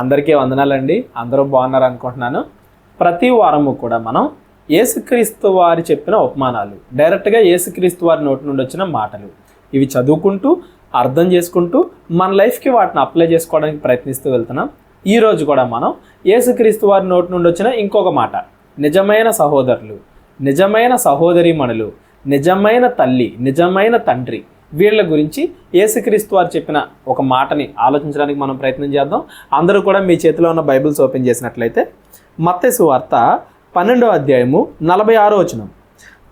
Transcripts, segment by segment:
అందరికీ వందనాలండి. అందరూ బాగున్నారు అనుకుంటున్నాను ప్రతి వారము కూడా మనం యేసుక్రీస్తు వారి చెప్పిన ఉపమానాలు డైరెక్ట్గా యేసుక్రీస్తు వారి నోటి నుండి వచ్చిన మాటలు ఇవి చదువుకుంటూ అర్థం చేసుకుంటూ మన లైఫ్కి వాటిని అప్లై చేసుకోవడానికి ప్రయత్నిస్తూ వెళ్తున్నాం. ఈరోజు కూడా మనం యేసుక్రీస్తు వారి నోటి నుండి వచ్చిన ఇంకొక మాట. నిజమైన సహోదరులు నిజమైన సహోదరీమణులు నిజమైన తల్లి నిజమైన తండ్రి వీళ్ళ గురించి యేసుక్రీస్తు వారు చెప్పిన ఒక మాటని ఆలోచించడానికి మనం ప్రయత్నం చేద్దాం. అందరూ కూడా మీ చేతిలో ఉన్న బైబిల్స్ ఓపెన్ చేసినట్లయితే మత్తేసు వార్త పన్నెండో అధ్యాయము నలభై ఆరో వచనం.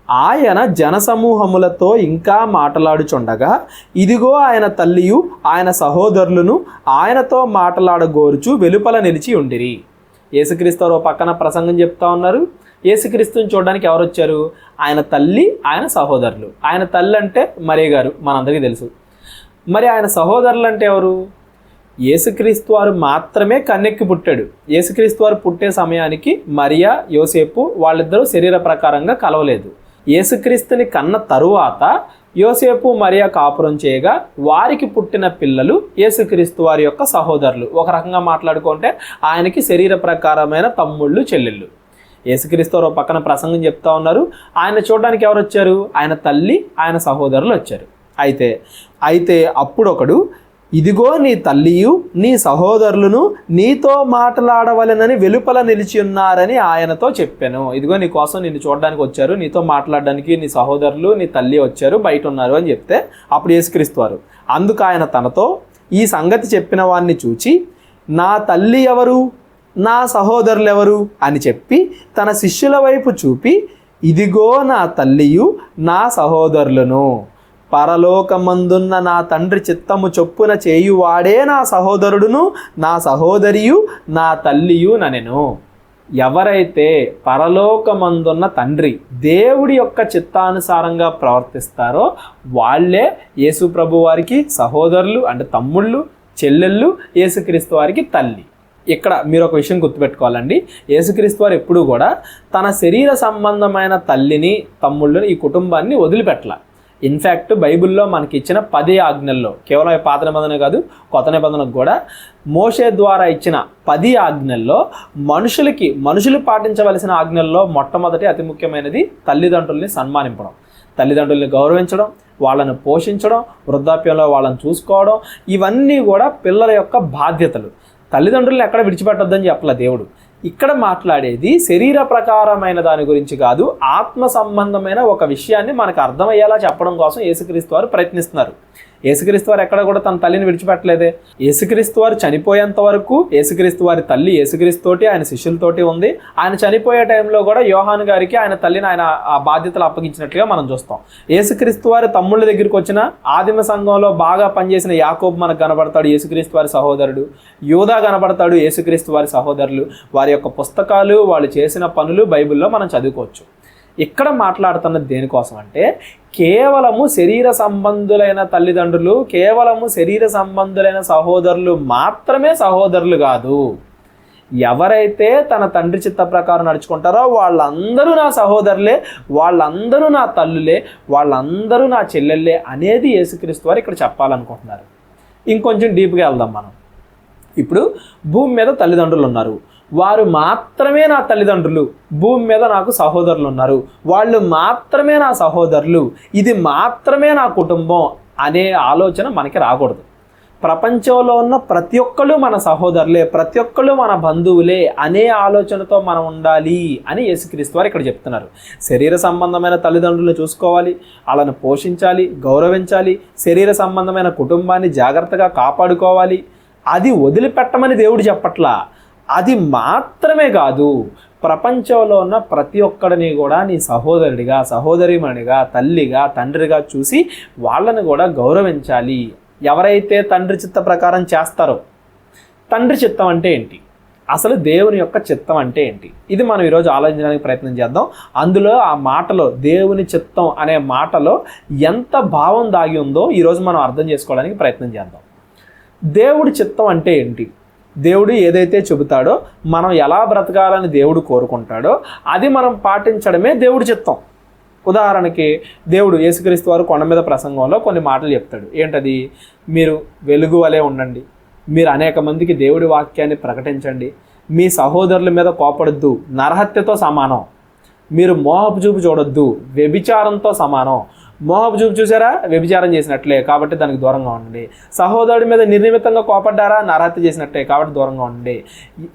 ఆయన జనసమూహములతో ఇంకా మాట్లాడుచుండగా ఇదిగో ఆయన తల్లియు ఆయన సహోదరులను ఆయనతో మాట్లాడగోరుచు వెలుపల నిలిచి ఉండిరి. యేసుక్రీస్తు వారు పక్కన ప్రసంగం చెప్తా ఉన్నారు. యేసుక్రీస్తుని చూడడానికి ఎవరు వచ్చారు ఆయన తల్లి ఆయన సహోదరులు. ఆయన తల్లి అంటే మరే గారు? మనందరికీ తెలుసు. మరి ఆయన సహోదరులు అంటే ఎవరు? యేసుక్రీస్తు వారు మాత్రమే కన్నెక్కి పుట్టాడు. యేసుక్రీస్తు వారు పుట్టే సమయానికి మరియా యోసేపు వాళ్ళిద్దరూ శరీర ప్రకారంగా కలవలేదు. యేసుక్రీస్తుని కన్న తరువాత యోసేపు మరియా కాపురం చేయగా వారికి పుట్టిన పిల్లలు యేసుక్రీస్తు వారి యొక్క సహోదరులు. ఒక రకంగా మాట్లాడుకుంటే ఆయనకి శరీర ప్రకారమైన తమ్ముళ్ళు చెల్లెళ్ళు. యేసుక్రీస్తు పక్కన ప్రసంగం చెప్తా ఉన్నారు. ఆయన చూడడానికి ఎవరు వచ్చారు? ఆయన తల్లి ఆయన సహోదరులు వచ్చారు. అయితే అయితే అప్పుడొకడు ఇదిగో నీ తల్లియు నీ సహోదరులను నీతో మాట్లాడవలెనని వెలుపల నిలిచి ఉన్నారని ఆయనతో చెప్పాను. ఇదిగో నీ కోసం నిన్ను చూడడానికి వచ్చారు. నీతో మాట్లాడడానికి నీ సహోదరులు నీ తల్లి వచ్చారు బయట ఉన్నారు అని చెప్తే అప్పుడు యేసుక్రీస్తువారు అందుకు ఆయన తనతో ఈ సంగతి చెప్పిన వాడిని చూచి నా తల్లి ఎవరు? నా సహోదరులు ఎవరు అని చెప్పి తన శిష్యుల వైపు చూపి ఇదిగో నా తల్లియు నా సహోదరులను. పరలోకమందున్న నా తండ్రి చిత్తము చొప్పున చేయువాడే నా సహోదరుడును నా సహోదరియు నా తల్లియు ననెను. ఎవరైతే పరలోకమందున్న తండ్రి దేవుడి యొక్క చిత్తానుసారంగా ప్రవర్తిస్తారో వాళ్ళే యేసు ప్రభు వారికి సహోదరులు అంటే తమ్ముళ్ళు చెల్లెళ్ళు యేసుక్రీస్తు వారికి తల్లి. ఇక్కడ మీరు ఒక విషయం గుర్తుపెట్టుకోవాలండి. యేసుక్రీస్తు వారు ఎప్పుడూ కూడా తన శరీర సంబంధమైన తల్లిని తమ్ముళ్ళని ఈ కుటుంబాన్ని వదిలిపెట్టల. ఇన్ఫ్యాక్ట్ బైబిల్లో మనకి ఇచ్చిన పది ఆజ్ఞల్లో కేవలం ఈ పాత నిబంధన కాదు కొత్త నిబంధనకు కూడా మోషే ద్వారా ఇచ్చిన పది ఆజ్ఞల్లో మనుషులకి మనుషులు పాటించవలసిన ఆజ్ఞల్లో మొట్టమొదటి అతి ముఖ్యమైనది తల్లిదండ్రుల్ని సన్మానింపడం. తల్లిదండ్రుల్ని గౌరవించడం వాళ్ళని పోషించడం వృద్ధాప్యంలో వాళ్ళని చూసుకోవడం ఇవన్నీ కూడా పిల్లల యొక్క బాధ్యతలు. తల్లిదండ్రులను ఎక్కడ విడిచిపెట్టొద్దని చెప్పలే దేవుడు. ఇక్కడ మాట్లాడేది శరీర ప్రకారమైన దాని గురించి కాదు ఆత్మ సంబంధమైన ఒక విషయాన్ని మనకు అర్థమయ్యేలా చెప్పడం కోసం యేసుక్రీస్తు వారు ప్రయత్నిస్తున్నారు. యేసుక్రీస్తు వారు ఎక్కడ కూడా తన తల్లిని విడిచిపెట్టలేదే. యేసుక్రీస్తు వారు చనిపోయేంత వరకు యేసుక్రీస్తు వారి తల్లి యేసుక్రీస్తుతోటి ఆయన శిష్యులతోటి ఉంది. ఆయన చనిపోయే టైంలో కూడా యోహాన్ గారికి ఆయన తల్లిని ఆయన ఆ బాధ్యతలు అప్పగించినట్లుగా మనం చూస్తాం. యేసుక్రీస్తు వారి తమ్ముళ్ళ దగ్గరికి వచ్చిన ఆదిమ సంఘంలో బాగా పనిచేసిన యాకోబ్ మనకు కనబడతాడు యేసుక్రీస్తు వారి సహోదరుడు. యూదా కనబడతాడు యేసుక్రీస్తు వారి సహోదరులు. వారి యొక్క పుస్తకాలు వాళ్ళు చేసిన పనులు బైబిల్లో మనం చదువుకోవచ్చు. ఇక్కడ మాట్లాడుతున్నది దేనికోసం అంటే కేవలము శరీర సంబంధులైన తల్లిదండ్రులు కేవలము శరీర సంబంధులైన సహోదరులు మాత్రమే సహోదరులు కాదు. ఎవరైతే తన తండ్రి చిత్త ప్రకారం నడుచుకుంటారో వాళ్ళందరూ నా సహోదరులే వాళ్ళందరూ నా తల్లులే వాళ్ళందరూ నా చెల్లెళ్ళే అనేది యేసుక్రీస్తు వారు ఇక్కడ చెప్పాలనుకుంటున్నారు. ఇంకొంచెం డీప్గా వెళ్దాం మనం. ఇప్పుడు భూమి మీద తల్లిదండ్రులు ఉన్నారు. వారు మాత్రమే నా తల్లిదండ్రులు. భూమి మీద నాకు సహోదరులు ఉన్నారు. వాళ్ళు మాత్రమే నా సహోదరులు. ఇది మాత్రమే నా కుటుంబం అనే ఆలోచన మనకి రాకూడదు. ప్రపంచంలో ఉన్న ప్రతి ఒక్కళ్ళు మన సహోదరులే ప్రతి ఒక్కళ్ళు మన బంధువులే అనే ఆలోచనతో మనం ఉండాలి అని యేసుక్రీస్తు వారు ఇక్కడ చెప్తున్నారు. శరీర సంబంధమైన తల్లిదండ్రులను చూసుకోవాలి వాళ్ళని పోషించాలి గౌరవించాలి శరీర సంబంధమైన కుటుంబాన్ని జాగ్రత్తగా కాపాడుకోవాలి. అది వదిలిపెట్టమని దేవుడు చెప్పట్లా. అది మాత్రమే కాదు ప్రపంచంలో ఉన్న ప్రతి ఒక్కడిని కూడా నీ సహోదరుడిగా సహోదరిమణిగా తల్లిగా తండ్రిగా చూసి వాళ్ళని కూడా గౌరవించాలి. ఎవరైతే తండ్రి చిత్త ప్రకారం చేస్తారో తండ్రి చిత్తం అంటే ఏంటి? అసలు దేవుని యొక్క చిత్తం అంటే ఏంటి? ఇది మనం ఈరోజు ఆలోచించడానికి ప్రయత్నం చేద్దాం. అందులో ఆ మాటలో దేవుని చిత్తం అనే మాటలో ఎంత భావం దాగి ఉందో ఈరోజు మనం అర్థం చేసుకోవడానికి ప్రయత్నం చేద్దాం. దేవుడి చిత్తం అంటే ఏంటి? దేవుడు ఏదైతే చెబుతాడో మనం ఎలా బ్రతకాలని దేవుడు కోరుకుంటాడో అది మనం పాటించడమే దేవుడి చిత్తం. ఉదాహరణకి దేవుడు యేసుక్రీస్తు వారు కొండ మీద ప్రసంగంలో కొన్ని మాటలు చెప్తాడు. ఏంటది? మీరు వెలుగు వలె ఉండండి. మీరు అనేక మందికి దేవుడి వాక్యాన్ని ప్రకటించండి. మీ సహోదరుల మీద కోపడద్దు. నరహత్యతో సమానం. మీరు మోహపు చూపు చూడొద్దు. వ్యభిచారంతో సమానం. మోహపు చూపు చూసారా? వ్యభిచారం చేసినట్లే కాబట్టి దానికి దూరంగా ఉండండి. సహోదరుడి మీద నిర్నిమితంగా కోపడ్డారా? నరహత్య చేసినట్టే కాబట్టి దూరంగా ఉండండి.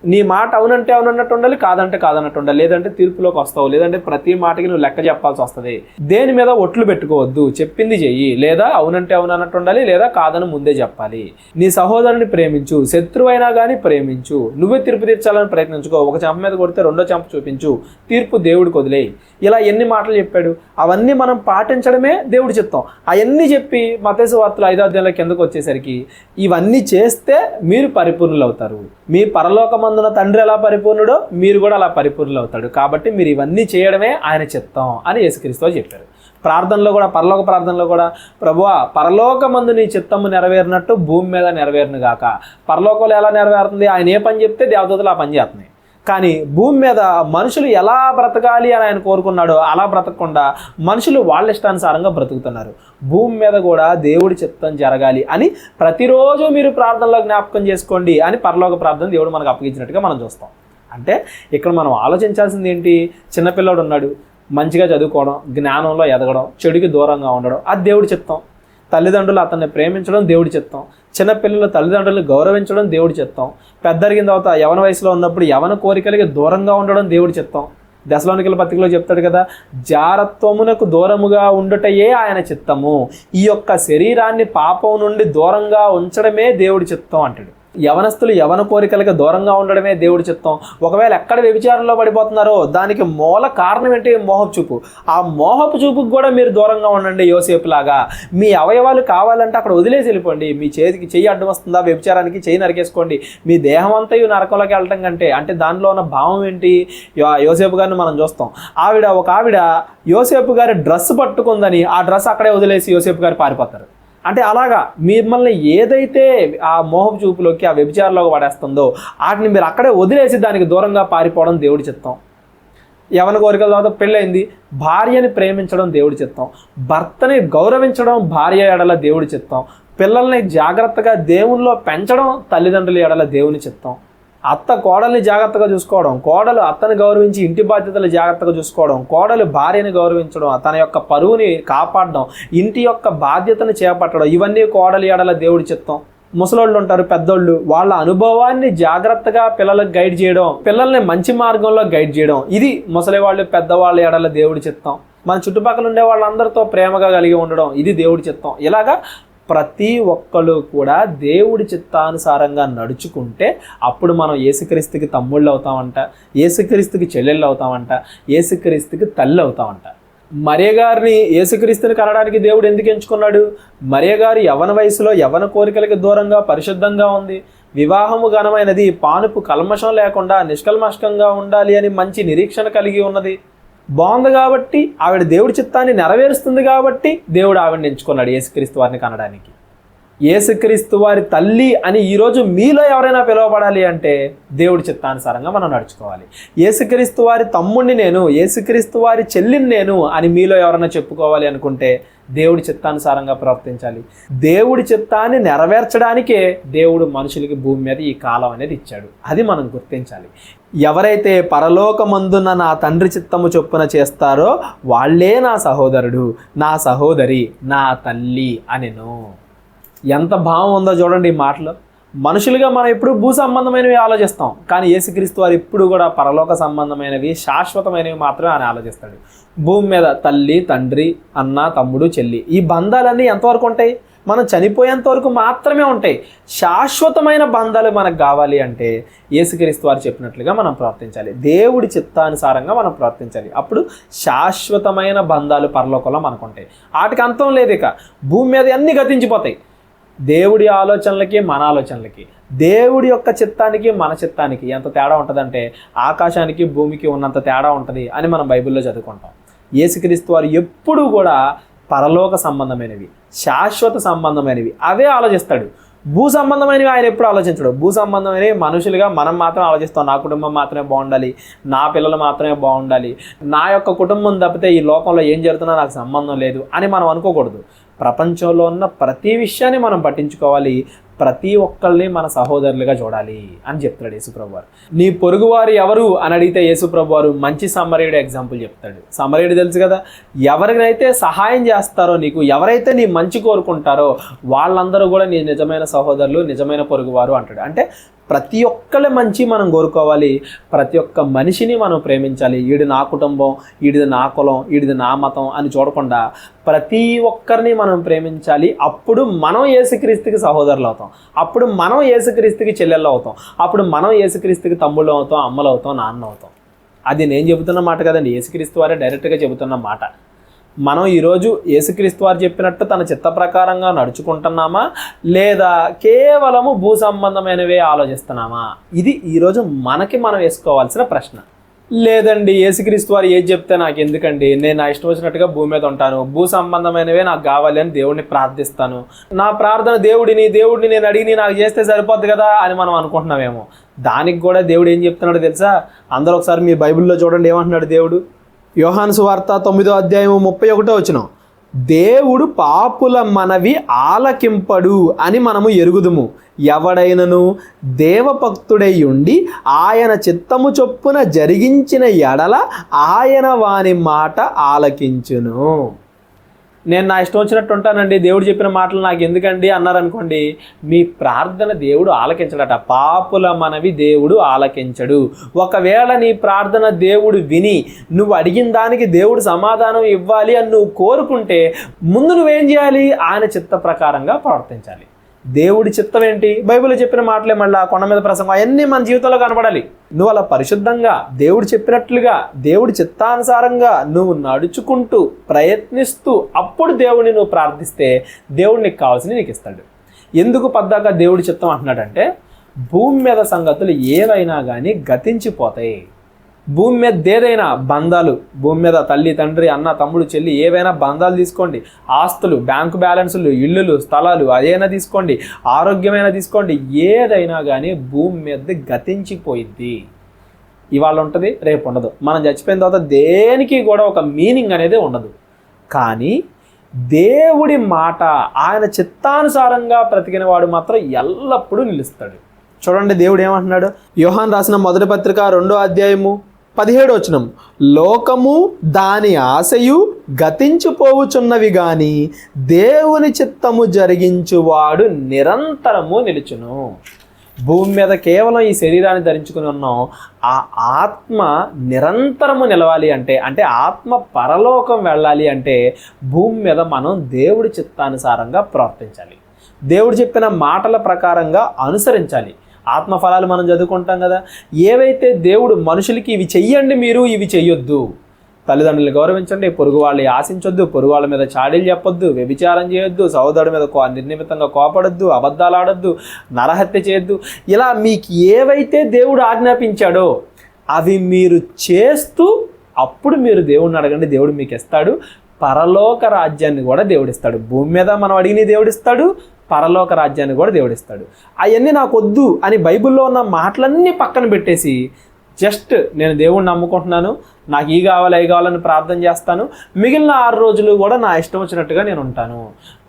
నీ మాట అవునంటే అవునన్నట్టు ఉండాలి కాదంటే కాదన్నట్టు ఉండాలి. లేదంటే తీర్పులోకి వస్తావు. లేదంటే ప్రతి మాటకి నువ్వు లెక్క చెప్పాల్సి వస్తుంది. దేని మీద ఒట్లు పెట్టుకోవద్దు. చెప్పింది చెయ్యి. లేదా అవునంటే అవునన్నట్టు ఉండాలి లేదా కాదని ముందే చెప్పాలి. నీ సహోదరుని ప్రేమించు. శత్రువైనా కానీ ప్రేమించు. నువ్వే తీర్పు తీర్చాలని ప్రయత్నించుకో. ఒక చెంప మీద కొడితే రెండో చెంప చూపించు. తీర్పు దేవుడికి వదిలేయి. ఇలా ఎన్ని మాటలు చెప్పాడు? అవన్నీ మనం పాటించడమే దేవుడి చిత్తం అవన్నీ చెప్పి మతేసు వార్తలు ఐదో అధ్యాయంలో కిందకు వచ్చేసరికి ఇవన్నీ చేస్తే మీరు పరిపూర్ణులు అవుతారు మీ పరలోకమందున తండ్రి ఎలా పరిపూర్ణుడో మీరు కూడా అలా పరిపూర్ణులు అవుతాడు కాబట్టి మీరు ఇవన్నీ చేయడమే ఆయన చిత్తం అని యేసుక్రీస్తు చెప్పారు. ప్రార్థనలో కూడా పరలోక ప్రార్థనలో కూడా ప్రభువా పరలోకమందు నీ చిత్తము నెరవేరినట్టు భూమి మీద నెరవేరును గాక పరలోకంలో ఎలా నెరవేరుతుంది? ఆయన ఏ పని చెప్తే దేవదూతలు ఆ పని చేస్తున్నాయి. కానీ భూమి మీద మనుషులు ఎలా బ్రతకాలి అని ఆయన కోరుకున్నాడో అలా బ్రతకకుండా మనుషులు వాళ్ళ ఇష్టానుసారంగా బ్రతుకుతున్నారు. భూమి మీద కూడా దేవుడి చిత్తం జరగాలి అని ప్రతిరోజు మీరు ప్రార్థనలో జ్ఞాపకం చేసుకోండి అని పరలోక ప్రార్థన దేవుడు మనకు అప్పగించినట్టుగా మనం చూస్తాం. అంటే ఇక్కడ మనం ఆలోచించాల్సింది ఏంటి? చిన్నపిల్లడు ఉన్నాడు మంచిగా చదువుకోవడం జ్ఞానంలో ఎదగడం చెడుకి దూరంగా ఉండడం అది దేవుడి చిత్తం. తల్లిదండ్రులు అతన్ని ప్రేమించడం దేవుడి చిత్తం. చిన్నపిల్లలు తల్లిదండ్రులను గౌరవించడం దేవుడి చిత్తం. పెద్దరిగిన తర్వాత యవన వయసులో ఉన్నప్పుడు యవన కోరికలకి దూరంగా ఉండడం దేవుడి చిత్తం. దశలోనికల పత్రికలో చెప్తాడు కదా జారత్వమునకు దూరముగా ఉండుటయే ఆయన చిత్తము. ఈ యొక్క శరీరాన్ని పాపం నుండి దూరంగా ఉంచడమే దేవుడి చిత్తం అంటాడు. యవనస్తులు యవన కోరికలకు దూరంగా ఉండడమే దేవుడి చిత్తం. ఒకవేళ ఎక్కడ వ్యభిచారంలో పడిపోతున్నారో దానికి మూల కారణం ఏంటి మోహపు చూపు. ఆ మోహపు చూపుకు కూడా మీరు దూరంగా ఉండండి యోసేపు లాగా మీ అవయవాలు కావాలంటే అక్కడ వదిలేసి వెళ్ళిపోండి. మీ చేతికి చెయ్యి అడ్డం వస్తుందా? వ్యభిచారానికి చెయ్యి నరికేసుకోండి. మీ దేహం అంతా ఈ నరకంలోకి వెళ్ళటం కంటే అంటే దానిలో ఉన్న భావం ఏంటి? యోసేపు గారిని మనం చూస్తాం. ఆవిడ ఒక ఆవిడ యోసేపు గారి డ్రెస్ పట్టుకుందని ఆ డ్రెస్ అక్కడే వదిలేసి యోసేపు గారు పారిపోతారు. అంటే అలాగా మిమ్మల్ని ఏదైతే ఆ మోహపు చూపులోకి ఆ వ్యభిచారంలోకి పడేస్తుందో వాటిని మీరు అక్కడే వదిలేసి దానికి దూరంగా పారిపోవడం దేవుడి చిత్తం. యవన కోరికల తర్వాత పెళ్ళైంది భార్యని ప్రేమించడం దేవుడి చిత్తం. భర్తని గౌరవించడం భార్య ఎడల దేవుడి చిత్తం. పిల్లల్ని జాగ్రత్తగా దేవునిలో పెంచడం తల్లిదండ్రుల ఎడల దేవుని చిత్తం. అత్త కోడల్ని జాగ్రత్తగా చూసుకోవడం కోడలు అత్తని గౌరవించి ఇంటి బాధ్యతలు జాగ్రత్తగా చూసుకోవడం కోడలు భార్యని గౌరవించడం తన యొక్క పరువుని కాపాడడం ఇంటి యొక్క బాధ్యతను చేపట్టడం ఇవన్నీ కోడలి ఎడల దేవుడి చిత్తం. ముసలోళ్ళు ఉంటారు పెద్దోళ్ళు వాళ్ళ అనుభవాన్ని జాగ్రత్తగా పిల్లలకు గైడ్ చేయడం పిల్లల్ని మంచి మార్గంలో గైడ్ చేయడం ఇది ముసలి వాళ్ళు పెద్దవాళ్ళ ఎడల దేవుడి చిత్తం. మన చుట్టుపక్కల ఉండే వాళ్ళందరితో ప్రేమగా కలిగి ఉండడం ఇది దేవుడి చిత్తం. ఇలాగా ప్రతి ఒక్కరు కూడా దేవుడి చిత్తానుసారంగా నడుచుకుంటే అప్పుడు మనం ఏసుక్రీస్తుకి తమ్ముళ్ళు అవుతామంట ఏసుక్రీస్తుకి చెల్లెళ్ళు అవుతామంట ఏసుక్రీస్తుకి తల్లి అవుతామంట. మరియ గారిని యేసుక్రీస్తుని కనడానికి దేవుడు ఎందుకు ఎంచుకున్నాడు? మరియ గారు యవన వయసులో యవన కోరికలకి దూరంగా పరిశుద్ధంగా ఉంది. వివాహము ఘనమైనది పానుపు కల్మషం లేకుండా నిష్కల్మషంగా ఉండాలి అని మంచి నిరీక్షణ కలిగి ఉన్నది. బాగుంది కాబట్టి ఆవిడ దేవుడి చిత్తాన్ని నెరవేరుస్తుంది కాబట్టి దేవుడు ఆవిడని ఎంచుకున్నాడు యేసుక్రీస్తు వారిని కనడానికి. యేసుక్రీస్తు వారి తల్లి అని ఈరోజు మీలో ఎవరైనా పిలువబడాలి అంటే దేవుడి చిత్తానుసారంగా మనం నడుచుకోవాలి. ఏసుక్రీస్తు వారి తమ్ముడిని నేను ఏసుక్రీస్తు వారి చెల్లిని నేను అని మీలో ఎవరైనా చెప్పుకోవాలి అనుకుంటే దేవుడి చిత్తానుసారంగా ప్రవర్తించాలి. దేవుడి చిత్తాన్ని నెరవేర్చడానికే దేవుడు మనుషులకి భూమి మీద ఈ కాలం అనేది ఇచ్చాడు. అది మనం గుర్తించాలి. ఎవరైతే పరలోకమందున నా తండ్రి చిత్తము చొప్పున చేస్తారో వాళ్ళే నా సహోదరుడు నా సహోదరి నా తల్లి అనెను. ఎంత భావం ఉందో చూడండి ఈ మాటలో. మనుషులుగా మనం ఎప్పుడు భూ సంబంధమైనవి ఆలోచిస్తాం. కానీ యేసుక్రీస్తు వారు ఎప్పుడు కూడా పరలోక సంబంధమైనవి శాశ్వతమైనవి మాత్రమే ఆయన ఆలోచిస్తాడు. భూమి మీద తల్లి తండ్రి అన్న తమ్ముడు చెల్లి ఈ బంధాలన్నీ ఎంతవరకు ఉంటాయి? మనం చనిపోయేంత వరకు మాత్రమే ఉంటాయి. శాశ్వతమైన బంధాలు మనకు కావాలి అంటే యేసుక్రీస్తు వారు చెప్పినట్లుగా మనం ప్రవర్తించాలి దేవుడి చిత్తానుసారంగా మనం ప్రవర్తించాలి అప్పుడు శాశ్వతమైన బంధాలు పరలోకంలో మనకు ఉంటాయి. వాటికి అంతం లేదు ఇక. భూమి మీద అన్నీ గతించిపోతాయి. దేవుడి ఆలోచనలకి మన ఆలోచనలకి దేవుడి యొక్క చిత్తానికి మన చిత్తానికి ఎంత తేడా ఉంటుందంటే ఆకాశానికి భూమికి ఉన్నంత తేడా ఉంటుంది అని మనం బైబిల్లో చదువుకుంటాం. యేసుక్రీస్తు వారు ఎప్పుడూ కూడా పరలోక సంబంధమైనవి శాశ్వత సంబంధమైనవి అవే ఆలోచిస్తాడు. భూ సంబంధమైనవి ఆయన ఎప్పుడు ఆలోచించడు. భూ సంబంధమైనవి మనుషులుగా మనం మాత్రం ఆలోచిస్తాం. నా కుటుంబం మాత్రమే బాగుండాలి. నా పిల్లలు మాత్రమే బాగుండాలి. నా యొక్క కుటుంబం తప్పితే ఈ లోకంలో ఏం జరుగుతున్నా నాకు సంబంధం లేదు అని మనం అనుకోకూడదు. ప్రపంచంలో ఉన్న ప్రతి విషయాన్ని మనం పట్టించుకోవాలి. ప్రతి ఒక్కళ్ళని మన సహోదరులుగా చూడాలి అని చెప్తాడు యేసుప్రభు వారు నీ పొరుగువారు ఎవరు అని అడిగితే యేసుప్రభు వారు మంచి సమరయుడు ఎగ్జాంపుల్ చెప్తాడు. సమరయుడు తెలుసు కదా ఎవరినైతే సహాయం చేస్తారో నీకు ఎవరైతే నీ మంచి కోరుకుంటారో వాళ్ళందరూ కూడా నీ నిజమైన సహోదరులు నిజమైన పొరుగువారు అంటాడు. అంటే ప్రతి ఒక్కళ్ళ మంచి మనం కోరుకోవాలి. ప్రతి ఒక్క మనిషిని మనం ప్రేమించాలి. ఈడు నా కుటుంబం ఈడిది నా కులం ఈడిది నా మతం అని చూడకుండా ప్రతి ఒక్కరిని మనం ప్రేమించాలి. అప్పుడు మనం ఏసుక్రీస్తుకి సహోదరులు అవుతాం. అప్పుడు మనం ఏసుక్రీస్తుకి చెల్లెళ్ళు అవుతాం. అప్పుడు మనం ఏసుక్రీస్తుకి తమ్ముళ్ళు అవుతాం అమ్మలు అవుతాం నాన్న అవుతాం. అది నేను చెబుతున్న మాట కదండి. ఏసుక్రీస్తు వారే డైరెక్ట్గా చెబుతున్న మాట. మనం ఈరోజు యేసుక్రీస్తు వారు చెప్పినట్టు తన చిత్త ప్రకారంగా నడుచుకుంటున్నామా? లేదా కేవలము భూ సంబంధమైనవే ఆలోచిస్తున్నామా? ఇది ఈరోజు మనకి మనం వేసుకోవాల్సిన ప్రశ్న. లేదండి యేసుక్రీస్తు వారు ఏది చెప్తే నాకు ఎందుకండి? నేను నా ఇష్టం వచ్చినట్టుగా భూమి మీద ఉంటాను. భూ సంబంధమైనవే నాకు కావాలి అని దేవుడిని ప్రార్థిస్తాను. నా ప్రార్థన దేవుడిని దేవుడిని నేను అడిగి నాకు చేస్తే సరిపోద్ది కదా అని మనం అనుకుంటున్నామేమో. దానికి కూడా దేవుడు ఏం చెప్తున్నాడో తెలుసా? అందరూ ఒకసారి మీ బైబిల్లో చూడండి ఏమంటున్నాడు దేవుడు? యోహాను సువార్త తొమ్మిదో అధ్యాయం ముప్పై ఒకటో వచ్చిన దేవుడు పాపుల మనవి ఆలకింపడు అని మనము ఎరుగుదుము. ఎవడైనను దేవభక్తుడై ఉండి ఆయన చిత్తము చొప్పున జరిగించిన ఎడల ఆయన వాని మాట ఆలకించును. నేను నా ఇష్టం వచ్చినట్టు ఉంటానండి. దేవుడు చెప్పిన మాటలు నాకు ఎందుకండి అన్నారనుకోండి మీ ప్రార్థన దేవుడు ఆలకించడట. పాపుల మనవి దేవుడు ఆలకించడు. ఒకవేళ నీ ప్రార్థన దేవుడు విని నువ్వు అడిగిన దానికి దేవుడు సమాధానం ఇవ్వాలి అని నువ్వు కోరుకుంటే ముందు నువ్వేం చేయాలి? ఆయన చిత్త ప్రకారంగా ప్రవర్తించాలి. దేవుడి చిత్తం ఏంటి? బైబిల్ చెప్పిన మాటలే మళ్ళీ కొండ మీద ప్రసంగం. అవన్నీ మన జీవితంలో కనపడాలి నువ్వు అలా పరిశుద్ధంగా దేవుడు చెప్పినట్లుగా దేవుడి చిత్తానుసారంగా నువ్వు నడుచుకుంటూ ప్రయత్నిస్తూ అప్పుడు దేవుడిని నువ్వు ప్రార్థిస్తే దేవుడు నీకు కావాల్సింది నీకు ఇస్తాడు. ఎందుకు పద్దాక దేవుడి చిత్తం అంటున్నాడంటే భూమి మీద సంగతులు ఏవైనా కానీ గతించిపోతాయి. భూమి మీద ఏదైనా బంధాలు భూమి మీద తల్లి తండ్రి అన్న తమ్ముడు చెల్లి ఏవైనా బంధాలు తీసుకోండి. ఆస్తులు బ్యాంకు బ్యాలెన్సులు ఇల్లులు స్థలాలు అదైనా తీసుకోండి. ఆరోగ్యమైన తీసుకోండి. ఏదైనా కానీ భూమి మీద గతించిపోయింది ఇవాళ ఉంటుంది రేపు ఉండదు. మనం చచ్చిపోయిన తర్వాత దేనికి కూడా ఒక మీనింగ్ అనేది ఉండదు. కానీ దేవుడి మాట ఆయన చిత్తానుసారంగా బ్రతికిన వాడు మాత్రం ఎల్లప్పుడూ నిలుస్తాడు. చూడండి దేవుడు ఏమంటున్నాడు? యోహాన్ రాసిన మొదటి పత్రిక రెండో అధ్యాయము పదిహేడు వచనం. లోకము దాని ఆశయు గతించిపోవుచున్నవి గాని దేవుని చిత్తము జరిగించువాడు నిరంతరము నిలుచును. భూమి మీద కేవలం ఈ శరీరాన్ని ధరించుకుని ఉన్నాం. ఆ ఆత్మ నిరంతరము నిలవాలి అంటే అంటే ఆత్మ పరలోకం వెళ్ళాలి అంటే భూమి మీద మనం దేవుడి చిత్తానుసారంగా ప్రవర్తించాలి. దేవుడు చెప్పిన మాటల ప్రకారంగా అనుసరించాలి. ఆత్మఫలాలు మనం చదువుకుంటాం కదా. ఏవైతే దేవుడు మనుషులకి ఇవి చెయ్యండి మీరు ఇవి చెయ్యొద్దు. తల్లిదండ్రులు గౌరవించండి పొరుగు వాళ్ళని ఆశించొద్దు పొరుగు వాళ్ళ మీద చాడీలు చెప్పొద్దు వ్యభిచారం చేయొద్దు సహోదరుడి మీద కో నిర్నిమితంగా కోపడొద్దు అబద్ధాలు ఆడొద్దు నరహత్య చేయొద్దు. ఇలా మీకు ఏవైతే దేవుడు ఆజ్ఞాపించాడో అవి మీరు చేస్తూ అప్పుడు మీరు దేవుడిని అడగండి దేవుడు మీకు ఇస్తాడు. పరలోక రాజ్యాన్ని కూడా దేవుడిస్తాడు. భూమి మీద మనం అడిగిన దేవుడిస్తాడు పరలోక రాజ్యాన్ని కూడా దేవుడిస్తాడు. అవన్నీ నాకు వద్దు అని బైబిల్లో ఉన్న మాటలన్నీ పక్కన పెట్టేసి జస్ట్ నేను దేవుణ్ణి నమ్ముకుంటున్నాను నాకు ఈ కావాలి అవి కావాలని ప్రార్థన చేస్తాను మిగిలిన ఆరు రోజులు కూడా నా ఇష్టం వచ్చినట్టుగా నేను ఉంటాను.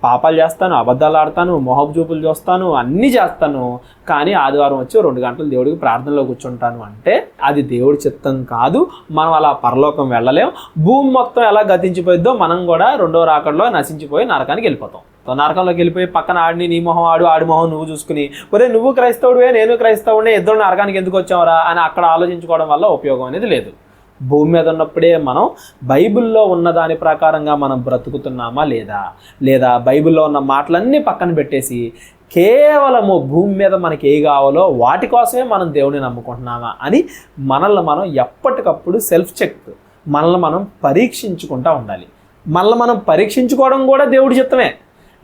పాపాలు చేస్తాను అబద్ధాలు ఆడతాను మొహబ్ చూపులు చూస్తాను అన్నీ చేస్తాను కానీ ఆదివారం వచ్చి రెండు గంటలు దేవుడికి ప్రార్థనలో కూర్చుంటాను అంటే అది దేవుడి చిత్తం కాదు. మనం అలా పరలోకం వెళ్ళలేం. భూమి మొత్తం ఎలా గతించిపోయిద్దో మనం కూడా రెండో రాకడలో నశించిపోయి నరకానికి వెళ్ళిపోతాం. నరకంలోకి వెళ్ళిపోయి పక్కన ఆడిని నీ మొహం ఆడు ఆడి మొహం నువ్వు చూసుకుని. ఒరే నువ్వు క్రైస్తవుడివే నేను క్రైస్తవుడే ఇద్దరు నరకానికి ఎందుకు వచ్చావురా అని అక్కడ ఆలోచించుకోవడం వల్ల ఉపయోగం అనేది లేదు. భూమి మీద ఉన్నప్పుడే మనం బైబిల్లో ఉన్న దాని ప్రకారంగా మనం బ్రతుకుతున్నామా లేదా? లేదా బైబిల్లో ఉన్న మాటలన్నీ పక్కన పెట్టేసి కేవలము భూమి మీద మనకి ఏ కావాలో వాటి కోసమే మనం దేవుని నమ్ముకుంటున్నామా అని మనల్ని మనం ఎప్పటికప్పుడు సెల్ఫ్ చెక్ మనల్ని మనం పరీక్షించుకుంటూ ఉండాలి. మనల్ని మనం పరీక్షించుకోవడం కూడా దేవుడి చిత్తమే.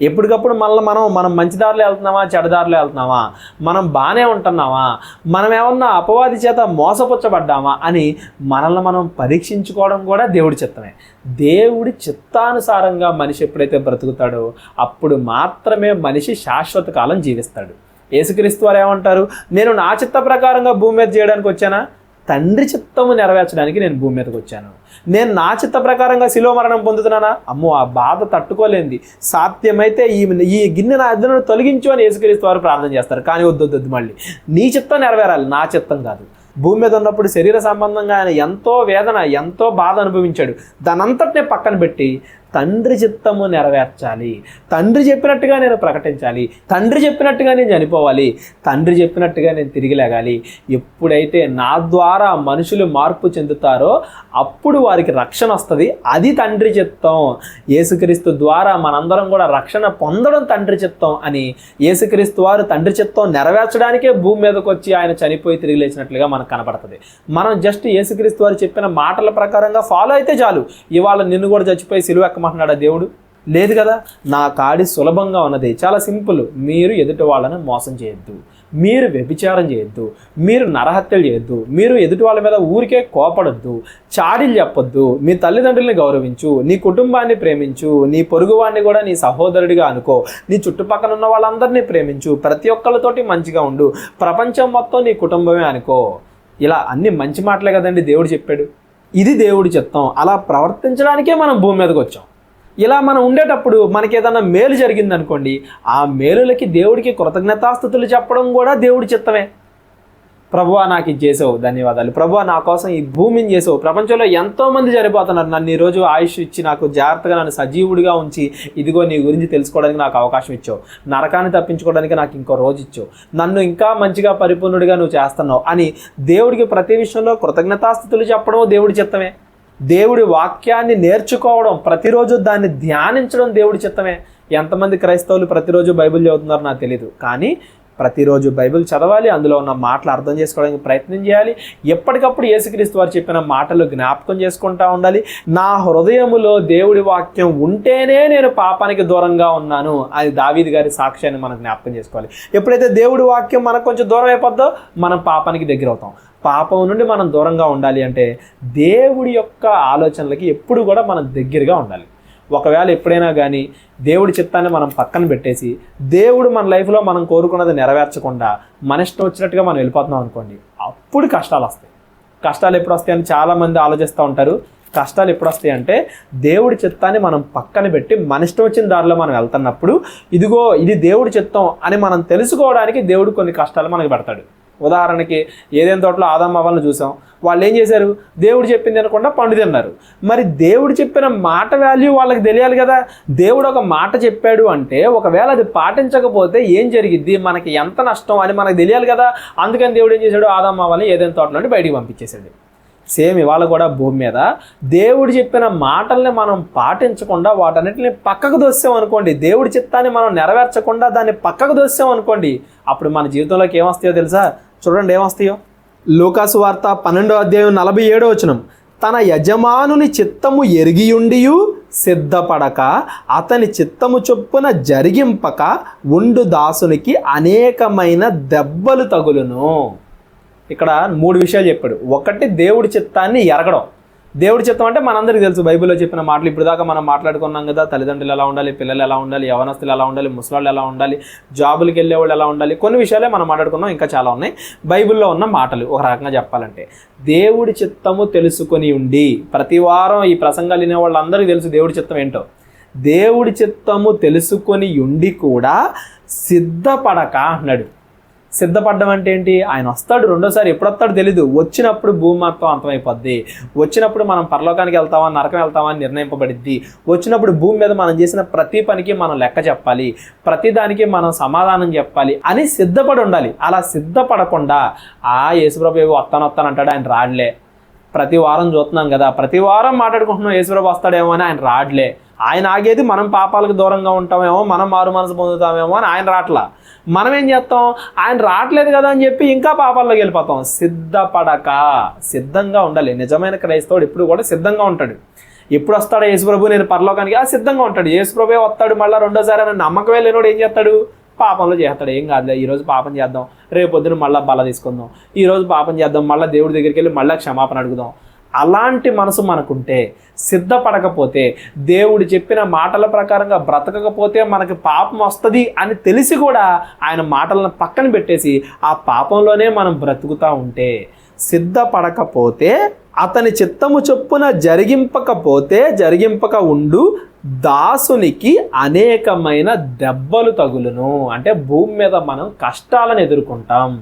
ఎప్పటికప్పుడు మళ్ళీ మనం మనం మంచి దారిలో వెళ్తున్నామా చెడదారిలో వెళ్తున్నామా? మనం బాగానే ఉంటున్నామా? మనం ఏమన్నా అపవాది చేత మోసపుచ్చబడ్డామా? అని మనల్ని మనం పరీక్షించుకోవడం కూడా దేవుడి చిత్తమే. దేవుడి చిత్తానుసారంగా మనిషి ఎప్పుడైతే బ్రతుకుతాడో అప్పుడు మాత్రమే మనిషి శాశ్వత కాలం జీవిస్తాడు. యేసుక్రీస్తు వారు ఏమంటారు? నేను నా చిత్త ప్రకారంగా భూమి మీద చేయడానికి వచ్చానా? తండ్రి చిత్తము నెరవేర్చడానికి నేను భూమి మీదకి వచ్చాను. నేను నా చిత్త ప్రకారంగా శిలో మరణం పొందుతున్నానా? అమ్మో ఆ బాధ తట్టుకోలేంది. సాధ్యమైతే ఈ ఈ గిన్నె నా అద్దెను తొలగించు అని యేసుక్రీస్తు వారు ప్రార్థన చేస్తారు. కానీ వద్దొద్దు మళ్ళీ. నీ చిత్తం నెరవేరాలి నా చిత్తం కాదు. భూమి మీద ఉన్నప్పుడు శరీర సంబంధంగా ఆయన ఎంతో వేదన ఎంతో బాధ అనుభవించాడు. దానంతటినే పక్కన పెట్టి తండ్రి చిత్తము నెరవేర్చాలి. తండ్రి చెప్పినట్టుగా నేను ప్రకటించాలి. తండ్రి చెప్పినట్టుగా నేను చనిపోవాలి. తండ్రి చెప్పినట్టుగా నేను తిరిగి లేగాలి. ఎప్పుడైతే నా ద్వారా మనుషులు మార్పు చెందుతారో అప్పుడు వారికి రక్షణ వస్తుంది. అది తండ్రి చిత్తం. యేసుక్రీస్తు ద్వారా మనందరం కూడా రక్షణ పొందడం తండ్రి చిత్తం అని యేసుక్రీస్తు వారు తండ్రి చిత్తం నెరవేర్చడానికే భూమి మీదకి వచ్చి ఆయన చనిపోయి తిరిగి లేచినట్లుగా మనకు కనపడుతుంది. మనం జస్ట్ యేసుక్రీస్తు వారు చెప్పిన మాటల ప్రకారంగా ఫాలో అయితే చాలు. ఇవాళ నిన్ను కూడా చచ్చిపోయి సిలువ ఎక్కమంటున్నాడా దేవుడు? లేదు కదా? నా కాడి సులభంగా ఉన్నది. చాలా సింపుల్. మీరు ఎదుటి వాళ్ళని మోసం చేయొద్దు. మీరు వ్యభిచారం చేయొద్దు. మీరు నరహత్యలు చేయొద్దు. మీరు ఎదుటి వాళ్ళ మీద ఊరికే కోపడొద్దు. చాడీలు చెప్పొద్దు. మీ తల్లిదండ్రుల్ని గౌరవించు. నీ కుటుంబాన్ని ప్రేమించు. నీ పొరుగువాడిని కూడా నీ సహోదరుడిగా అనుకో. నీ చుట్టుపక్కల ఉన్న వాళ్ళందరినీ ప్రేమించు. ప్రతి ఒక్కరితోటి మంచిగా ఉండు. ప్రపంచం మొత్తం నీ కుటుంబమే అనుకో. ఇలా అన్ని మంచి మాటలే కదండి దేవుడు చెప్పాడు. ఇది దేవుడి చిత్తం అలా ప్రవర్తించడానికే మనం భూమి మీదకి వచ్చాం. ఇలా మనం ఉండేటప్పుడు మనకి ఏదైనా మేలు జరిగిందనుకోండి ఆ మేలులకి దేవుడికి కృతజ్ఞతాస్థుతులు చెప్పడం కూడా దేవుడి చిత్తమే. ప్రభువా నాకు ఇది చేసావు ధన్యవాదాలు. ప్రభువా నా కోసం ఈ భూమిని చేసావు. ప్రపంచంలో ఎంతో మంది సరిపోతున్నారు నన్ను ఈరోజు ఆయుష్ ఇచ్చి నాకు జాగ్రత్తగా నన్ను సజీవుడిగా ఉంచి ఇదిగో నీ గురించి తెలుసుకోవడానికి నాకు అవకాశం ఇచ్చావు. నరకాన్ని తప్పించుకోవడానికి నాకు ఇంకో రోజు ఇచ్చావు. నన్ను ఇంకా మంచిగా పరిపూర్ణుడిగా నువ్వు చేస్తున్నావు అని దేవుడికి ప్రతి విషయంలో కృతజ్ఞతాస్థుతులు చెప్పడం దేవుడి చిత్తమే. దేవుడి వాక్యాన్ని నేర్చుకోవడం ప్రతిరోజు దాన్ని ధ్యానించడం దేవుడి చిత్తమే. ఎంతమంది క్రైస్తవులు ప్రతిరోజు బైబిల్ చదువుతున్నారో నాకు తెలియదు కానీ ప్రతిరోజు బైబిల్ చదవాలి అందులో ఉన్న మాటలు అర్థం చేసుకోవడానికి ప్రయత్నం చేయాలి. ఎప్పటికప్పుడు యేసుక్రీస్తు వారు చెప్పిన మాటలు జ్ఞాపకం చేసుకుంటా ఉండాలి. నా హృదయములో దేవుడి వాక్యం ఉంటేనే నేను పాపానికి దూరంగా ఉన్నాను. అది దావీది గారి సాక్ష్యాన్ని మనం జ్ఞాపకం చేసుకోవాలి. ఎప్పుడైతే దేవుడి వాక్యం మనకు కొంచెం దూరం అయిపోద్దో మనం పాపానికి దగ్గర అవుతాం. పాపం నుండి మనం దూరంగా ఉండాలి అంటే దేవుడి యొక్క ఆలోచనలకి ఎప్పుడు కూడా మనం దగ్గరగా ఉండాలి. ఒకవేళ ఎప్పుడైనా కానీ దేవుడి చిత్తాన్ని మనం పక్కన పెట్టేసి దేవుడు మన లైఫ్లో మనం కోరుకున్నది నెరవేర్చకుండా మన ఇష్టం వచ్చినట్టుగా మనం వెళ్ళిపోతున్నాం అనుకోండి అప్పుడు కష్టాలు వస్తాయి. కష్టాలు ఎప్పుడు వస్తాయని చాలామంది ఆలోచిస్తూ ఉంటారు. కష్టాలు ఎప్పుడు వస్తాయి అంటే దేవుడి చిత్తాన్ని మనం పక్కన పెట్టి మన ఇష్టం వచ్చిన దారిలో మనం వెళ్తున్నప్పుడు ఇదిగో ఇది దేవుడి చిత్తం అని మనం తెలుసుకోవడానికి దేవుడు కొన్ని కష్టాలు మనకి పెడతాడు. ఉదాహరణకి ఏదైనా తోటలో ఆదమ్మ చూసాం. వాళ్ళు ఏం చేశారు? దేవుడు చెప్పింది అనకుండా పండు తిన్నారు. మరి దేవుడు చెప్పిన మాట వాల్యూ వాళ్ళకి తెలియాలి కదా. దేవుడు ఒక మాట చెప్పాడు అంటే ఒకవేళ అది పాటించకపోతే ఏం జరిగిద్ది? మనకి ఎంత నష్టం అని మనకు తెలియాలి కదా. అందుకని దేవుడు ఏం చేశాడు? ఆదమ్మ ఏదైనా తోటలో బయటికి పంపించేశాడు. సేమ్ ఇవాళ కూడా భూమి మీద దేవుడు చెప్పిన మాటల్ని మనం పాటించకుండా వాటన్నిటిని పక్కకు దోసాం అనుకోండి. దేవుడి చిత్తాన్ని మనం నెరవేర్చకుండా దాన్ని పక్కకు దోసాం అనుకోండి. అప్పుడు మన జీవితంలోకి ఏమొస్తాయో తెలుసా? చూడండి ఏమొస్తాయో. లూకాసు వార్త పన్నెండో అధ్యాయం నలభై ఏడో వచనం. తన యజమానుని చిత్తము ఎరిగియుండియు సిద్ధపడక అతని చిత్తము చొప్పున జరిగింపక ఉండు దాసునికి అనేకమైన దెబ్బలు తగులును. ఇక్కడ మూడు విషయాలు చెప్పాడు. ఒకటి దేవుడి చిత్తాన్ని ఎరగడం. దేవుడి చిత్తం అంటే మనందరికీ తెలుసు. బైబిల్లో చెప్పిన మాటలు ఇప్పుడు దాకా మనం మాట్లాడుకున్నాం కదా. తల్లిదండ్రులు ఎలా ఉండాలి? పిల్లలు ఎలా ఉండాలి? యవనస్తులు ఎలా ఉండాలి? ముసలాళ్ళు ఎలా ఉండాలి? జాబులకి వెళ్ళేవాళ్ళు ఎలా ఉండాలి? కొన్ని విషయాలే మనం మాట్లాడుకున్నాం. ఇంకా చాలా ఉన్నాయి. బైబిల్లో ఉన్న మాటలు ఒక రకంగా చెప్పాలంటే దేవుడి చిత్తము తెలుసుకొని ఉండి ప్రతి వారం ఈ ప్రసంగాలు వినే వాళ్ళందరికీ తెలుసు దేవుడి చిత్తం ఏంటో. దేవుడి చిత్తము తెలుసుకొని ఉండి కూడా సిద్ధపడక అన్నాడు సిద్ధపడ్డం అంటే ఏంటి? ఆయన వస్తాడు రెండోసారి ఎప్పుడు వస్తాడు తెలీదు. వచ్చినప్పుడు భూమి మొత్తం అంతమైపోద్ది. వచ్చినప్పుడు మనం పరలోకానికి వెళ్తామా నరకం వెళ్తామా అని నిర్ణయింపబడిద్ది. వచ్చినప్పుడు భూమి మీద మనం చేసిన ప్రతి పనికి మనం లెక్క చెప్పాలి. ప్రతి దానికి మనం సమాధానం చెప్పాలి అని సిద్ధపడి ఉండాలి. అలా సిద్ధపడకుండా ఆ యేసుప్రభు ఏవో వస్తాను వస్తాను అంటాడు ఆయన రాడ్లే. ప్రతి వారం చూస్తున్నాం కదా. ప్రతి వారం మాట్లాడుకుంటున్నాం యేసుప్రభు వస్తాడేమో అని ఆయన రాడ్లే. ఆయన ఆగేది మనం పాపాలకు దూరంగా ఉంటామేమో మనం మారు మనసు పొందుతామేమో అని ఆయన రాట్లా. మనం ఏం చేస్తాం? ఆయన రావట్లేదు కదా అని చెప్పి ఇంకా పాపాల్లోకి వెళ్ళిపోతాం. సిద్ధపడక. సిద్ధంగా ఉండాలి. నిజమైన క్రైస్తవుడు ఎప్పుడు కూడా సిద్ధంగా ఉంటాడు. ఎప్పుడు వస్తాడు యేసుప్రభు నేను పరలోకానికి? ఆ సిద్ధంగా ఉంటాడు. యేసుప్రభే వస్తాడు మళ్ళీ రెండోసారి అని నమ్మకం లేనివాడు ఏం చేస్తాడు? పాపంలో చేస్తాడు. ఏం కాదులే ఈరోజు పాపం చేద్దాం. రేపు పొద్దున మళ్ళీ బల తీసుకుందాం. ఈరోజు పాపం చేద్దాం. మళ్ళీ దేవుడి దగ్గరికి వెళ్ళి మళ్ళీ క్షమాపణ అడుగుదాం. అలాంటి మనసు మనకుంటే సిద్ధపడకపోతే దేవుడు చెప్పిన మాటల ప్రకారంగా బ్రతకకపోతే మనకి పాపం వస్తుంది అని తెలిసి కూడా ఆయన మాటలను పక్కన పెట్టేసి ఆ పాపంలోనే మనం బ్రతుకుతూ ఉంటే సిద్ధపడకపోతే అతని చిత్తము చొప్పున జరిగింపకపోతే జరిగింపక ఉండు దాసునికి అనేకమైన దెబ్బలు తగులును. అంటే భూమి మీద మనం కష్టాలను ఎదుర్కొంటాం.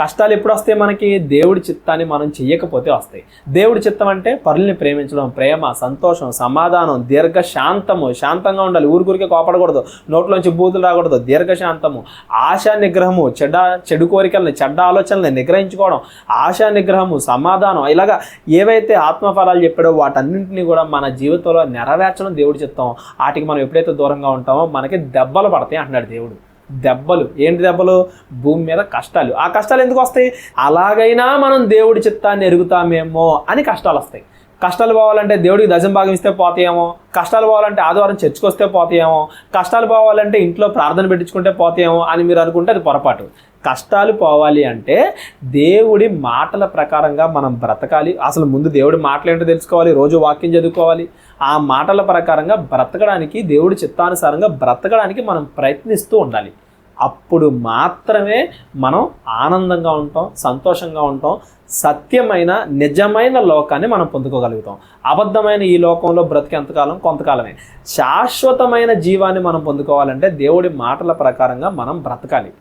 కష్టాలు ఎప్పుడు వస్తాయి మనకి? దేవుడి చిత్తాన్ని మనం చెయ్యకపోతే వస్తాయి. దేవుడి చిత్తం అంటే పరుల్ని ప్రేమించడం ప్రేమ సంతోషం సమాధానం దీర్ఘ శాంతము శాంతంగా ఉండాలి. ఊరికూరికే కోపడకూడదు. నోట్లోంచి బూతులు రాకూడదు. దీర్ఘశాంతము ఆశా నిగ్రహము చెడ్డ చెడు కోరికల్ని చెడ్డ ఆలోచనల్ని నిగ్రహించుకోవడం ఆశా నిగ్రహము సమాధానం. ఇలాగా ఏవైతే ఆత్మఫలాలు చెప్పాడో వాటన్నింటినీ కూడా మన జీవితంలో నెరవేర్చడం దేవుడి చిత్తం. వాటికి మనం ఎప్పుడైతే దూరంగా ఉంటామో మనకి దెబ్బలు పడతాయి అంటున్నాడు దేవుడు. దెబ్బలు. ఏంటి దెబ్బలు? భూమి మీద కష్టాలు. ఆ కష్టాలు ఎందుకు వస్తాయి? అలాగైనా మనం దేవుడి చిత్తాన్ని ఎరుగుతామేమో అని కష్టాలు వస్తాయి. కష్టాలు పోవాలంటే దేవుడికి దశం భాగం ఇస్తే పోతాయేమో? కష్టాలు పోవాలంటే ఆదివారం చర్చకొస్తే పోతాయేమో? కష్టాలు పోవాలంటే ఇంట్లో ప్రార్థన పెట్టించుకుంటే పోతాయేమో అని మీరు అనుకుంటే అది పొరపాటు. కష్టాలు పోవాలి అంటే దేవుడి మాటల ప్రకారంగా మనం బ్రతకాలి. అసలు ముందు దేవుడి మాటలు ఏంటో తెలుసుకోవాలి. రోజు వాక్యం చదువుకోవాలి. ఆ మాటల ప్రకారంగా బ్రతకడానికి దేవుడి చిత్తానుసారంగా బ్రతకడానికి మనం ప్రయత్నిస్తూ ఉండాలి. అప్పుడు మాత్రమే మనం ఆనందంగా ఉంటాం సంతోషంగా ఉంటాం సత్యమైన నిజమైన లోకాన్ని మనం పొందుకోగలుగుతాం. అబద్ధమైన ఈ లోకంలో బ్రతికేంతకాలం కొంతకాలమే. శాశ్వతమైన జీవాన్ని మనం పొందుకోవాలంటే దేవుడి మాటల ప్రకారంగా మనం బ్రతకాలి.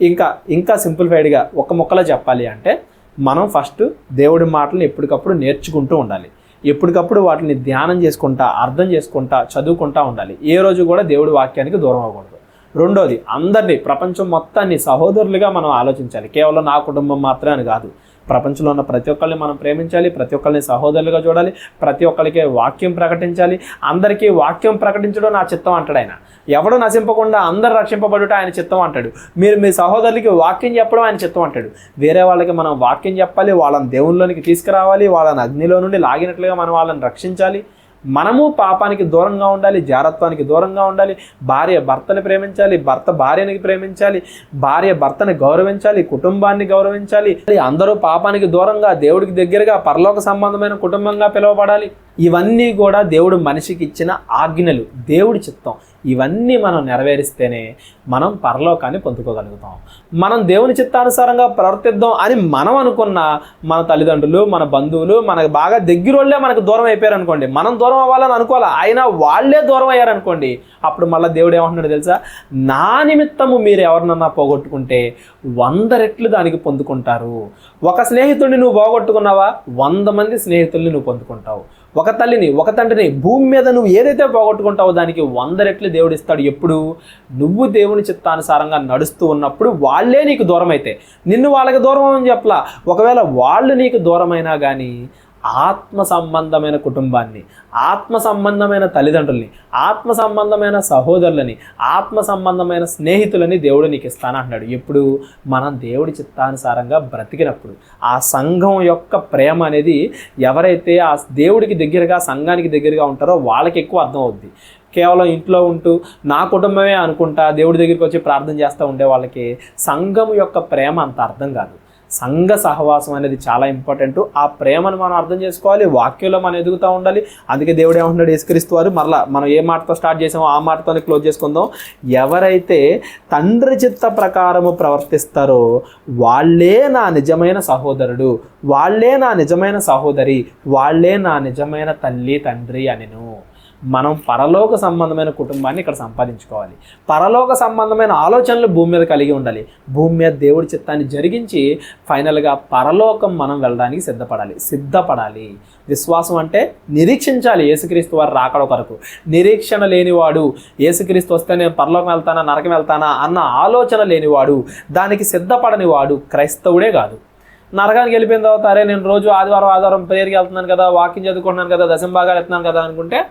ఇంకా ఇంకా సింప్లిఫైడ్గా ఒక ముక్కలో చెప్పాలి అంటే మనం ఫస్ట్ దేవుడి మాటలను ఎప్పటికప్పుడు నేర్చుకుంటూ ఉండాలి. ఎప్పటికప్పుడు వాటిని ధ్యానం చేసుకుంటా అర్థం చేసుకుంటా చదువుకుంటా ఉండాలి. ఏ రోజు కూడా దేవుడి వాక్యానికి దూరం అవ్వకూడదు. రెండోది అందరినీ ప్రపంచం మొత్తాన్ని సహోదరులుగా మనం ఆలోచించాలి. కేవలం నా కుటుంబం మాత్రమే అని కాదు. ప్రపంచంలో ఉన్న ప్రతి ఒక్కరిని మనం ప్రేమించాలి ప్రతి ఒక్కరిని సహోదరులుగా చూడాలి ప్రతి ఒక్కరికి వాక్యం ప్రకటించాలి. అందరికీ వాక్యం ప్రకటించడం నా చిత్తం అంటాడు ఆయన. ఎవడు నశింపకుండా అందరు రక్షింపబడుట ఆయన చిత్తం అంటాడు. మీరు మీ సహోదరులకి వాక్యం చెప్పడం ఆయన చిత్తం అంటాడు. వేరే వాళ్ళకి మనం వాక్యం చెప్పాలి వాళ్ళని దేవుళ్ళలోనికి తీసుకురావాలి వాళ్ళని అగ్నిలో నుండి లాగినట్లుగా మనం వాళ్ళని రక్షించాలి. మనము పాపానికి దూరంగా ఉండాలి జారత్వానికి దూరంగా ఉండాలి భార్య భర్తని ప్రేమించాలి భర్త భార్యని ప్రేమించాలి భార్య భర్తని గౌరవించాలి కుటుంబాన్ని గౌరవించాలి. అందరూ పాపానికి దూరంగా దేవుడికి దగ్గరగా పరలోక సంబంధమైన కుటుంబంగా పిలువబడాలి. ఇవన్నీ కూడా దేవుడు మనిషికి ఇచ్చిన ఆజ్ఞలు దేవుడి చిత్తం. ఇవన్నీ మనం నెరవేరిస్తేనే మనం పరలోకాన్ని పొందుకోగలుగుతాం. మనం దేవుని చిత్తానుసారంగా ప్రవర్తిద్దాం అని మనం అనుకున్న మన తల్లిదండ్రులు మన బంధువులు మనకు బాగా దగ్గరోళ్ళే మనకు దూరం అయిపోయారు అనుకోండి మనం దూరం అవ్వాలని అనుకోవాలి? అయినా వాళ్ళే దూరం అయ్యారు అనుకోండి అప్పుడు మళ్ళీ దేవుడు ఏమంటున్నాడు తెలుసా? నా నిమిత్తము మీరు ఎవరినన్నా పోగొట్టుకుంటే వంద రెట్లు దానికి పొందుకుంటారు. ఒక స్నేహితుడిని నువ్వు పోగొట్టుకున్నావా? వంద మంది స్నేహితుల్ని నువ్వు పొందుకుంటావు. ఒక తల్లిని ఒక తండ్రిని భూమి మీద నువ్వు ఏదైతే పోగొట్టుకుంటావో దానికి వంద రెట్లు దేవుడు ఇస్తాడు. ఎప్పుడు? నువ్వు దేవుని చిత్తానుసారంగా నడుస్తూ ఉన్నప్పుడు వాళ్ళే నీకు దూరం అయితే నిన్ను వాళ్ళకి దూరం అని చెప్పలా. ఒకవేళ వాళ్ళు నీకు దూరమైనా కానీ ఆత్మ సంబంధమైన కుటుంబాన్ని ఆత్మ సంబంధమైన తల్లిదండ్రుల్ని ఆత్మ సంబంధమైన సహోదరులని ఆత్మ సంబంధమైన స్నేహితులని దేవుడు నీకు ఇస్తానంటున్నాడు. ఎప్పుడు? మనం దేవుడి చిత్తానుసారంగా బ్రతికినప్పుడు. ఆ సంఘం యొక్క ప్రేమ అనేది ఎవరైతే ఆ దేవుడికి దగ్గరగా సంఘానికి దగ్గరగా ఉంటారో వాళ్ళకి ఎక్కువ అర్థం అవుద్ది కేవలం ఇంట్లో ఉంటూ నా కుటుంబమే అనుకుంటా దేవుడి దగ్గరికి వచ్చి ప్రార్థన చేస్తూ ఉండే వాళ్ళకి సంఘం యొక్క ప్రేమ అంత అర్థం కాదు. సంఘ సహవాసం అనేది చాలా ఇంపార్టెంట్. ఆ ప్రేమను మనం అర్థం చేసుకోవాలి వాక్యంలో మనం ఎదుగుతూ ఉండాలి. అందుకే దేవుడు ఏమంటున్నాడు యేసుక్రీస్తు వారు మరలా మనం ఏ మాటతో స్టార్ట్ చేసామో ఆ మాటతోనే క్లోజ్ చేసుకుందాం. ఎవరైతే తండ్రి చిత్త ప్రకారము ప్రవర్తిస్తారో వాళ్ళే నా నిజమైన సహోదరుడు వాళ్ళే నా నిజమైన సహోదరి వాళ్ళే నా నిజమైన తల్లి తండ్రి అనిను. మనం పరలోక సంబంధమైన కుటుంబాన్ని ఇక్కడ సంపాదించుకోవాలి. పరలోక సంబంధమైన ఆలోచనలు భూమి మీద కలిగి ఉండాలి. భూమి మీద దేవుడి చిత్తాన్ని జరిగించి ఫైనల్గా పరలోకం మనం వెళ్ళడానికి సిద్ధపడాలి. సిద్ధపడాలి. విశ్వాసం అంటే నిరీక్షించాలి యేసుక్రీస్తు వారు రాకడ కొరకు. నిరీక్షణ లేనివాడు యేసుక్రీస్తు వస్తే నేను పరలోకం వెళ్తానా నరకం వెళ్తానా అన్న ఆలోచన లేనివాడు దానికి సిద్ధపడని వాడు క్రైస్తవుడే కాదు. నరకానికి వెళ్ళిపోయిన తర్వాత అరే నేను రోజు ఆదివారం ఆదివారం ప్రేయర్కి వెళ్తున్నాను కదా వాకింగ్ చదువుకుంటున్నాను కదా దశం భాగాలు వెళ్తున్నాను కదా అనుకుంటే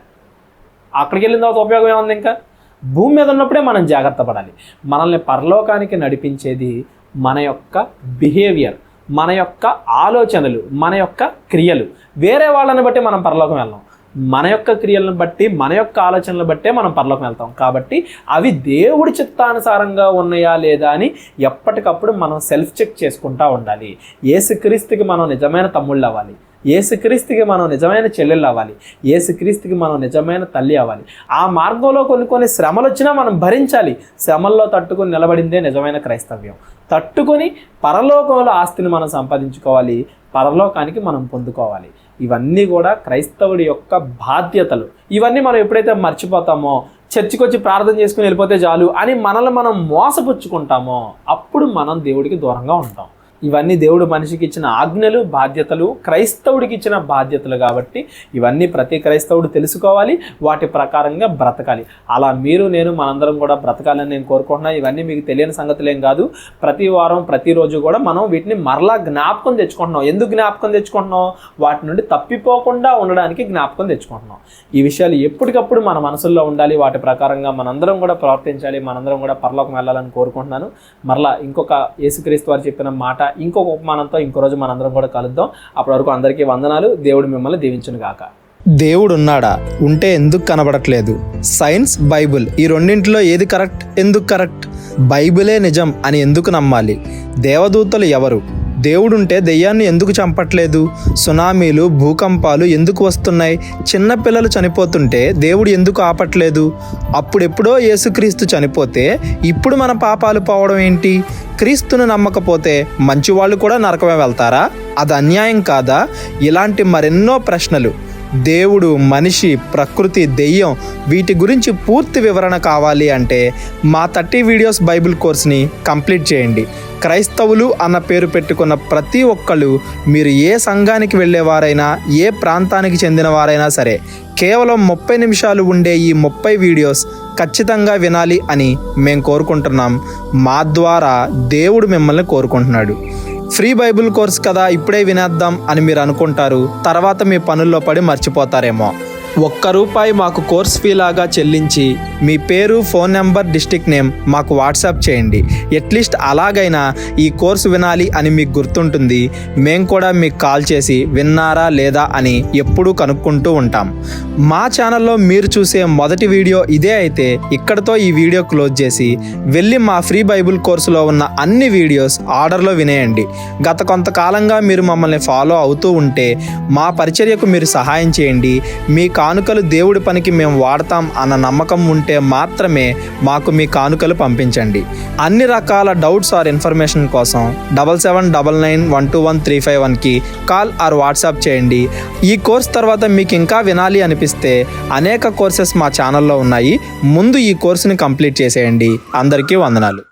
అక్కడికి వెళ్ళిన తర్వాత ఉపయోగం ఏముంది ఇంకా? భూమి మీద ఉన్నప్పుడే మనం జాగ్రత్త పడాలి. మనల్ని పరలోకానికి నడిపించేది మన యొక్క బిహేవియర్ మన యొక్క ఆలోచనలు మన యొక్క క్రియలు. వేరే వాళ్ళని బట్టి మనం పరలోకం వెళ్ళాం మన యొక్క క్రియలను బట్టి మన యొక్క ఆలోచనలు బట్టే మనం పరలోకం వెళ్తాం. కాబట్టి అవి దేవుడి చిత్తానుసారంగా ఉన్నాయా లేదా అని ఎప్పటికప్పుడు మనం సెల్ఫ్ చెక్ చేసుకుంటా ఉండాలి. ఏసుక్రీస్తుకి మనం నిజమైన తమ్ముళ్ళు అవ్వాలి. ఏసుక్రీస్తుకి మనం నిజమైన చెల్లెళ్ళు అవ్వాలి. ఏసుక్రీస్తుకి మనం నిజమైన తల్లి అవ్వాలి. ఆ మార్గంలో కొన్ని కొన్ని శ్రమలు వచ్చినా మనం భరించాలి. శ్రమల్లో తట్టుకొని నిలబడిందే నిజమైన క్రైస్తవ్యం. తట్టుకొని పరలోకంలో ఆస్తిని మనం సంపాదించుకోవాలి. పరలోకానికి మనం పొందుకోవాలి. ఇవన్నీ కూడా క్రైస్తవుడి యొక్క బాధ్యతలు. ఇవన్నీ మనం ఎప్పుడైతే మర్చిపోతామో చర్చికి వచ్చి ప్రార్థన చేసుకుని వెళ్ళిపోతే చాలు అని మనల్ని మనం మోసపుచ్చుకుంటామో అప్పుడు మనం దేవుడికి దూరంగా ఉంటాం. ఇవన్నీ దేవుడు మనిషికి ఇచ్చిన ఆజ్ఞలు బాధ్యతలు క్రైస్తవుడికి ఇచ్చిన బాధ్యతలు కాబట్టి ఇవన్నీ ప్రతి క్రైస్తవుడు తెలుసుకోవాలి వాటి ప్రకారంగా బ్రతకాలి. అలా మీరు నేను మనందరం కూడా బ్రతకాలని నేను కోరుకుంటున్నా. ఇవన్నీ మీకు తెలియని సంగతులేం కాదు. ప్రతి వారం ప్రతిరోజు కూడా మనం వీటిని మరలా జ్ఞాపకం తెచ్చుకుంటున్నాం. ఎందుకు జ్ఞాపకం తెచ్చుకుంటున్నాం? వాటి నుండి తప్పిపోకుండా ఉండడానికి జ్ఞాపకం తెచ్చుకుంటున్నాం. ఈ విషయాలు ఎప్పటికప్పుడు మన మనసుల్లో ఉండాలి. వాటి ప్రకారంగా మనందరం కూడా ప్రవర్తించాలి. మనందరం కూడా పరలోకం వెళ్ళాలని కోరుకుంటున్నాను. మరలా ఇంకొక యేసుక్రీస్తు వారు చెప్పిన మాట ఇంకొక ఉపమానంతో ఇంకో రోజు మనందరం కూడా కలుద్దాం. అప్పటి వరకు అందరికీ వందనాలు. దేవుడు మిమ్మల్ని దీవించును గాక. దేవుడు ఉన్నాడా ఉంటే ఎందుకు కనబడట్లేదు? సైన్స్ బైబిల్ ఈ రెండింటిలో ఏది కరెక్ట్? ఎందుకు కరెక్ట్? బైబిలే నిజం అని ఎందుకు నమ్మాలి? దేవదూతలు ఎవరు? దేవుడుంటే దెయ్యాన్ని ఎందుకు చంపట్లేదు? సునామీలు భూకంపాలు ఎందుకు వస్తున్నాయి? చిన్న పిల్లలు చనిపోతుంటే దేవుడు ఎందుకు ఆపట్లేదు? అప్పుడెప్పుడో యేసుక్రీస్తు చనిపోతే ఇప్పుడు మన పాపాలు పోవడం ఏంటి? క్రీస్తును నమ్మకపోతే మంచి వాళ్ళు కూడా నరకమే వెళ్తారా? అది అన్యాయం కాదా? ఇలాంటి మరెన్నో ప్రశ్నలు. దేవుడు మనిషి ప్రకృతి దెయ్యం వీటి గురించి పూర్తి వివరణ కావాలి అంటే మా థర్టీ వీడియోస్ బైబిల్ కోర్స్ని కంప్లీట్ చేయండి. క్రైస్తవులు అన్న పేరు పెట్టుకున్న ప్రతి ఒక్కళ్ళు మీరు ఏ సంఘానికి వెళ్ళేవారైనా ఏ ప్రాంతానికి చెందినవారైనా సరే కేవలం ముప్పై నిమిషాలు ఉండే ఈ ముప్పై వీడియోస్ ఖచ్చితంగా వినాలి అని మేము కోరుకుంటున్నాం. మా ద్వారా దేవుడు మిమ్మల్ని కోరుకుంటున్నాడు. ఫ్రీ బైబిల్ కోర్స్ కదా ఇప్పుడే వినేద్దాం అని మీరు అనుకుంటారు. తర్వాత మీ పనుల్లో పడి మర్చిపోతారేమో. ఒక్క రూపాయి మాకు కోర్స్ ఫీ లాగా చెల్లించి మీ పేరు ఫోన్ నెంబర్ డిస్టిక్ నేమ్ మాకు వాట్సాప్ చేయండి. ఎట్లీస్ట్ అలాగైనా ఈ కోర్సు వినాలి అని మీకు గుర్తుంటుంది. మేము కూడా మీకు కాల్ చేసి విన్నారా లేదా అని ఎప్పుడూ కనుక్కుంటూ ఉంటాం. మా ఛానల్లో మీరు చూసే మొదటి వీడియో ఇదే అయితే ఇక్కడతో ఈ వీడియో క్లోజ్ చేసి వెళ్ళి మా ఫ్రీ బైబిల్ కోర్సులో ఉన్న అన్ని వీడియోస్ ఆర్డర్లో వినేయండి. గత కొంతకాలంగా మీరు మమ్మల్ని ఫాలో అవుతూ ఉంటే మా పరిచర్యకు మీరు సహాయం చేయండి. మీ కానుకలు దేవుడి పనికి మేము వాడతాం అన్న నమ్మకం ఉంటే మాత్రమే మాకు మీ కానుకలు పంపించండి. అన్ని రకాల డౌట్స్ ఆర్ ఇన్ఫర్మేషన్ కోసం double seven double nine one two one three five వన్కి కాల్ ఆర్ వాట్సాప్ చేయండి. ఈ కోర్స్ తర్వాత మీకు ఇంకా వినాలి అనిపిస్తే అనేక కోర్సెస్ మా ఛానల్లో ఉన్నాయి. ముందు ఈ కోర్సుని కంప్లీట్ చేసేయండి. అందరికీ వందనాలు.